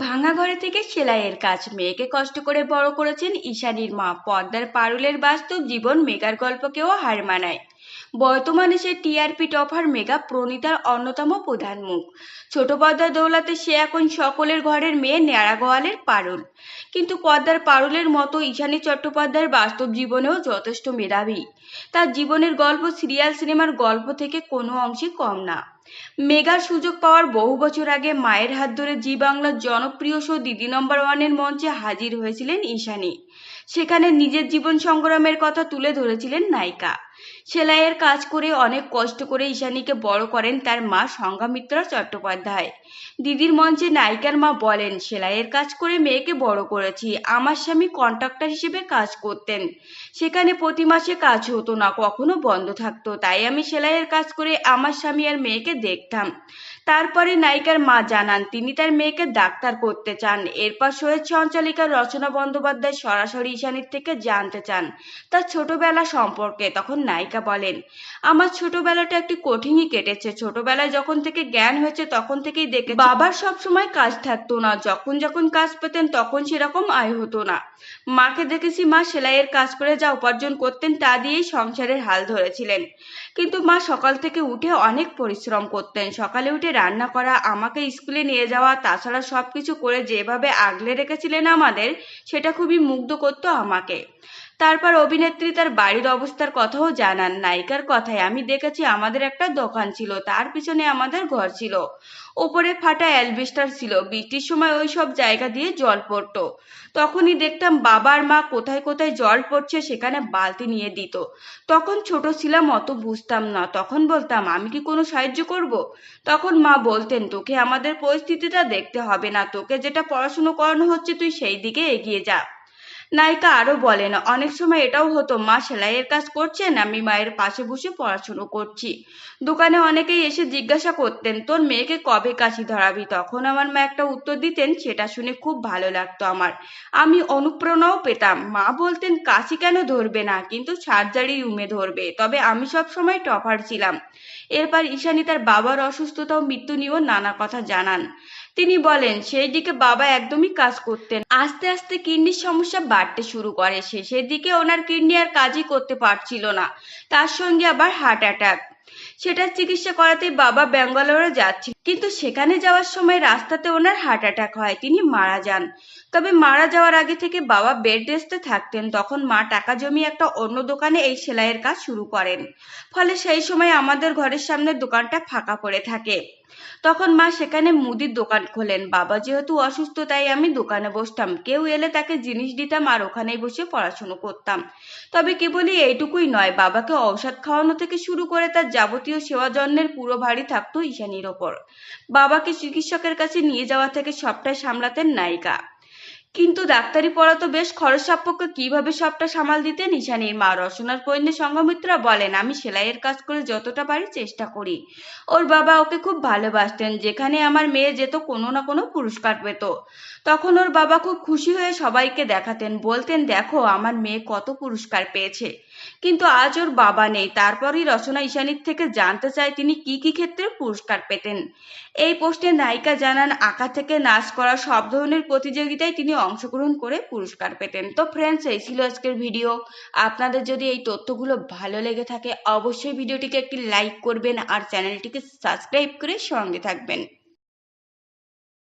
ভাঙা ঘরে থেকে সেলাইয়ের কাজ। মেয়েকে কষ্ট করে বড় করেছেন ঈশানীর মা। পদ্মার পারুলের বাস্তব জীবন মেকার গল্পকেও হার মানায়। বর্তমানে সে টিআরপি টপার মেগা প্রণীতার অন্যতম প্রধান মুখ। ছোট পদ্মার দৌলাতে সে এখন সকলের ঘরের মেয়ে নেড়া গোয়ালের পারুল। কিন্তু পদ্মার পারুলের মতো ঈশানী চট্টোপাধ্যায়ের বাস্তব জীবনেও যথেষ্ট মেধাবী। তার জীবনের গল্প সিরিয়াল সিনেমার গল্প থেকে কোনো অংশে কম না। মেগার সুযোগ পাওয়ার বহু বছর আগে মায়ের হাত ধরে জি বাংলার জনপ্রিয় শো দিদি নম্বর ওয়ানের মঞ্চে হাজির হয়েছিলেন ঈশানী। সেখানে নিজের জীবন সংগ্রামের কথা তুলে ধরেছিলেন নায়িকা। সেলাইয়ের কাজ করে অনেক কষ্ট করে ঈশানীকে বড় করেন তার মা সংঘামিত্রা চট্টোপাধ্যায়। দিদির মঞ্চে নায়িকার মা বলেন, সেলাইয়ের কাজ করে মেয়েকে বড় করেছি, আমার স্বামী কন্ট্রাক্টর হিসেবে কাজ করতেন। সেখানে প্রতি মাসে কাজ হতো না, কখনো বন্ধ থাকতো, তাই আমি সেলাইয়ের কাজ করে আমার স্বামী আর মেয়েকে দেখতাম। তারপরে নায়িকার মা জানান, তিনি তার মেয়েকে ডাক্তার করতে চান। এরপর শোয়ের সঞ্চালিকা রচনা বন্দ্যোপাধ্যায় সরাসরি ঈশানীর থেকে জানতে চান তার ছোটবেলা সম্পর্কে। তখন নায়িকা বলেন, আমার ছোটবেলাটা একটি কঠিনই কেটেছে। ছোটবেলায় যখন থেকে জ্ঞান হয়েছে, তখন থেকেই দেখে বাবার সব সময় কাজ থাকতো না। যখন যখন কাজ পেতেন, তখন সেরকম আয় হতো না। মাকে দেখেছি মা সেলাইয়ের কাজ করে যা উপার্জন করতেন, তা দিয়েই সংসারের হাল ধরেছিলেন। কিন্তু মা সকাল থেকে উঠে অনেক পরিশ্রম করতেন। সকালে উঠে রান্না করা, আমাকে স্কুলে নিয়ে যাওয়া, তাছাড়া সব কিছু করে যেভাবে আগলে রেখেছিলেন আমাদের, সেটা খুবই মুগ্ধ করতো আমাকে। তারপর অভিনেত্রী তার বাড়ির অবস্থার কথাও জানান। নায়িকার কথায়, আমি দেখেছি আমাদের একটা দোকান ছিল, তার পিছনে আমাদের ঘর ছিল। ওপরে ফাটা অ্যালবেস্টার ছিল। বৃষ্টির সময় ওই সব জায়গা দিয়ে জল পড়তো। তখনই দেখতাম বাবার মা কোথায় কোথায় জল পড়ছে সেখানে বালতি নিয়ে দিত। তখন ছোট ছিলাম, অত বুঝতাম না। তখন বলতাম, আমি কি কোনো সাহায্য করব? তখন মা বলতেন, তোকে আমাদের পরিস্থিতিটা দেখতে হবে না। তোকে যেটা পড়াশুনো করানো হচ্ছে, তুই সেই দিকে এগিয়ে যা। নায়িকা আরও বলেন, অনেক সময় এটাও হতো, মা সেলাইয়ের কাজ করছেন, আমি মায়ের পাশে বসে পড়াশুনো করছি। দোকানে অনেকেই এসে জিজ্ঞাসা করতেন, তোর মেয়েকে কবে কাশি ধরাবি? তখন আমার মা একটা উত্তর দিতেন, সেটা শুনে খুব ভালো লাগতো আমার। আমি অনুপ্রেরণাও পেতাম। মা বলতেন, কাশি কেন ধরবে না, কিন্তু সার্জারি রুমে ধরবে, তবে আমি সব সময় টপার ছিলাম। এরপর ঈশানী তার বাবার অসুস্থতা ও মৃত্যু নিয়েও নানা কথা জানান। তিনি বলেন, সেই দিকে বাবা একদমই কাজ করতেন। আস্তে আস্তে কিডনির সমস্যা বাড়তে শুরু করে সে। সেদিকে ওনার কিডনি আর কাজই করতে পারছিল না। তার সঙ্গে আবার হার্ট অ্যাটাক। সেটার চিকিৎসা করাতে বাবা ব্যাঙ্গালোরে যাচ্ছিল। কিন্তু সেখানে যাওয়ার সময় রাস্তাতে ওনার হার্ট অ্যাটাক হয়, তিনি মারা যান। তবে মারা যাওয়ার আগে থেকে বাবা বেড রেস্টে থাকতেন। তখন মা টাকা জমিয়ে একটা অন্য দোকানে এই সেলাইয়ের কাজ শুরু করেন। ফলে সেই সময় আমাদের ঘরের সামনের দোকানটা ফাঁকা পড়ে থাকে। তখন মা সেখানে মুদির দোকান খোলেন। বাবা যেহেতু অসুস্থ, তাই আমি দোকানে বসতাম। কেউ এলে তাকে জিনিস দিতাম আর ওখানেই বসে পড়াশুনো করতাম। তবে কেবলই এইটুকুই নয়, বাবাকে ঔষধ খাওয়ানো থেকে শুরু করে তার যাবতীয় সেবা যত্নের পুরো ভারী থাকতো ঈশানীর ওপর। বাবাকে চিকিৎসকের কাছে নিয়ে যাওয়া থেকে সবটাই সামলাতেন নায়িকা। কিন্তু ডাক্তারি পড়া তো বেশ খরচ সাপেক্ষ কীভাবে সবটা সামাল দিতেন ঈশানীর মা রচনার পৈন্যে সংঘমিত্রা বলেন, আমি সেলাইয়ের কাজ করে যতটা পারি চেষ্টা করি। ওর বাবা ওকে খুব ভালোবাসতেন, যেখানে আমার মেয়ে যেত কোনো না কোনো পুরস্কার পেত। তখন ওর বাবা খুব খুশি হয়ে সবাইকে দেখাতেন, বলতেন, দেখো, আমার মেয়ে কত পুরস্কার পেয়েছে। কিন্তু আজ ওর বাবা নেই। তারপরই রচনা ঈশানীর থেকে জানতে চায় তিনি কি কি ক্ষেত্রে পুরস্কার পেতেন। এই প্রশ্নে নায়িকা জানান, আঁকা থেকে নাচ করা সব ধরনের প্রতিযোগিতায় তিনি অংশগ্রহণ করে পুরস্কার পেতেন। তো ফ্রেন্ডস এই ছিল আজকের ভিডিও আপনাদের যদি এই তথ্যগুলো ভালো লেগে থাকে, অবশ্যই ভিডিওটিকে একটি লাইক করবেন আর চ্যানেলটিকে সাবস্ক্রাইব করে সঙ্গে থাকবেন।